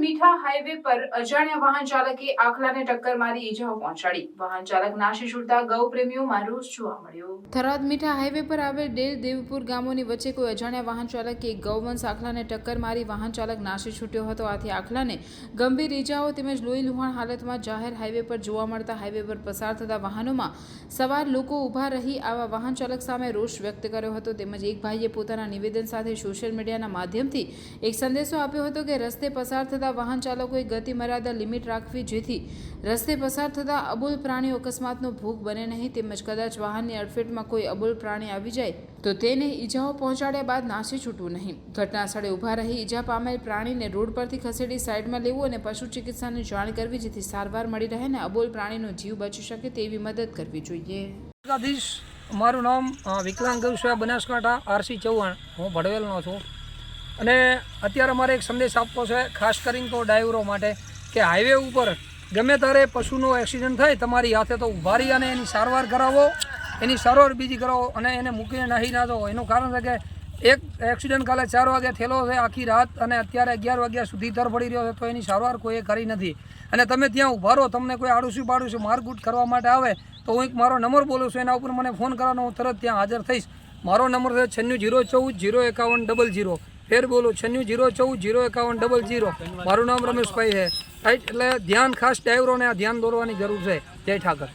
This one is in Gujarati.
મીઠા હાઈવે પર અજાણ્યા વાહન ચાલકે આખલાને ટક્કર મારી ઈજાઓ પહોંચાડી. વાહન ચાલક નાશી છૂટતા ગૌ પ્રેમીઓમાં રોષ જોવા મળ્યો. થરાદ મીઠા હાઈવે પર આવેલ ડેલ દેવપુર ગામોની વચ્ચે કોઈ અજાણ્યા વાહન ચાલકે ગૌવંશ આખલાને ટક્કર મારી વાહન ચાલક નાશી છૂટ્યો હતો. આથી આખલાને ગંભીર ઈજાઓ તેમજ લોહી લુહાણ હાલતમાં જાહેર હાઈવે પર જોવા મળતા હાઈવે પર પસાર થતા વાહનોમાં સવાર લોકો ઊભા રહી આવા વાહન ચાલક સામે રોષ વ્યક્ત કર્યો હતો. તેમજ એક ભાઈએ પોતાના નિવેદન સાથે સોશિયલ મીડિયાના માધ્યમથી એક સંદેશો આપ્યો હતો કે રસ્તે પસાર થતા વાહન ચાલકોએ ગતિ મર્યાદા લિમિટ રાખવી જેથી રસ્તે પસાર થતાં અબોલ પ્રાણીઓ અકસ્માતનો ભોગ બને નહીં તેમજ કદાચ વાહનની અડફેટમાં કોઈ અબોલ પ્રાણી આવી જાય તો તેને ઈજાઓ પહોંચાડ્યા બાદ નાસી છૂટવું નહીં. ઘટના સ્થળે ઊભા રહી ઈજા પામેલ પ્રાણીને રોડ પરથી ખસેડી સાઈડમાં લેવું અને પશુ ચિકિત્સાની જાણ કરવી જેથી સારવાર મળી રહે અને અબોલ પ્રાણીનો જીવ બચી શકે તેવી મદદ કરવી જોઈએ. મારું નામ વિકલાંગ ગૌસેવા બનાસકાંઠા, આરસી ચૌહાણ. હું ભડવેલનો છું. અને અત્યારે મારે એક સંદેશ આપવો છે, ખાસ કરીને તો ડ્રાઈવરો માટે, કે હાઈવે ઉપર ગમે ત્યારે પશુનો એક્સિડન્ટ થાય, તમારી હાથે તો રહી અને એની સારવાર કરાવો, એની સારવાર બીજી કરાવો અને એને મૂકીને નાહી ના દો એનું કારણ છે કે એક એક્સિડન્ટ કાલે ચાર વાગે થયેલો છે, આખી રાત અને અત્યારે અગિયાર વાગ્યા સુધી તરફડી રહ્યો છે, તો એની સારવાર કોઈએ કરી નથી. અને તમે ત્યાં ઊભા રહો, તમને કોઈ આડુસી પાડુસી મારકૂટ કરવા માટે આવે, તો હું એક મારો નંબર બોલું છું, એના ઉપર મને ફોન કરવાનો હું તરત ત્યાં હાજર થઈશ. મારો નંબર છે છન્નું જીરો ચૌદ જીરો એકાવન ડબલ જીરો. ફેર બોલું છન્નું જીરો, ચૌદ, જીરો, એકાવન, ડબલ જીરો. મારું નામ રમેશભાઈ છે. રાઈટ એટલે ધ્યાન ખાસ ડ્રાઈવરોને આ ધ્યાન દોરવાની જરૂર છે. જય ઠાકર.